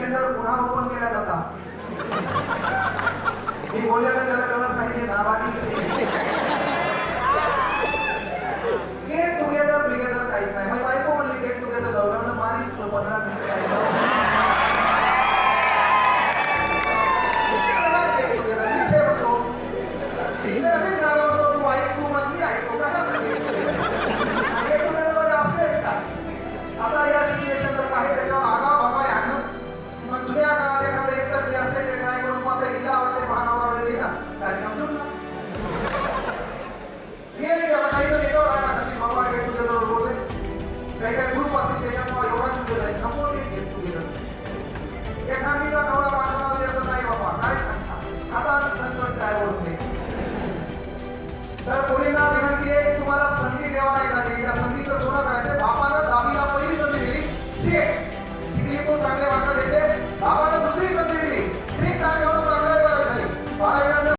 Cylinder पुन्हा open केला जातात. मी बोललेलं त्याला कळत नाही ते नावानी गेट टुगेदर बिगेदर काहीच नाही. माझी बायको म्हणली गेट टुगेदर जाऊ म्हणलं मारील तुला पंधरा मिनिट गेट टुगेदर मी छे म्हणतो शिकली तो चांगले वाटा देते आप